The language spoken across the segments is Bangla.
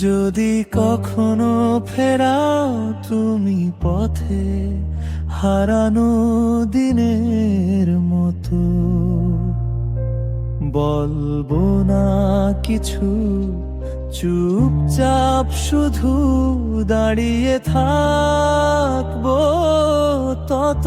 যদি কখনো ফেরাও তুমি পথে হারানো দিনের মতো, বলব না কিছু, চুপচাপ শুধু দাঁড়িয়ে থাকব তত।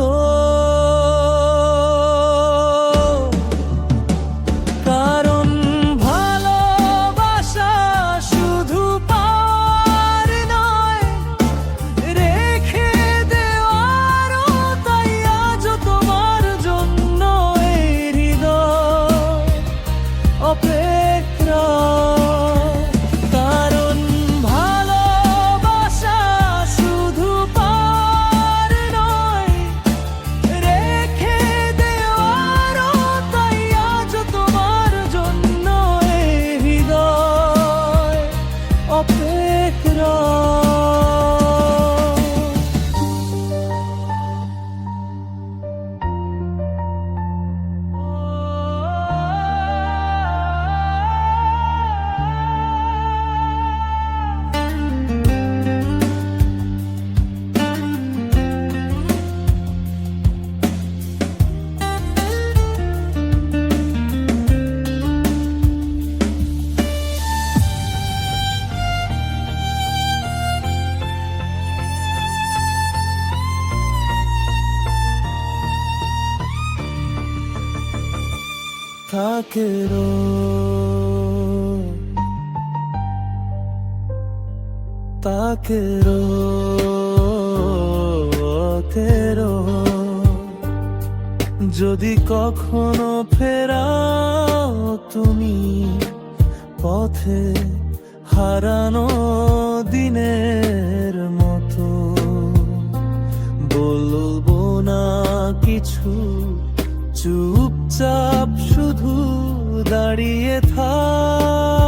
থাকে রো তাকে রো তেরো যদি কখনো ফেরাও তুমি পথে হারানো দিনের মতো, বলব না কিছু চুপচাপ শুধু দাঁড়িয়ে থাকব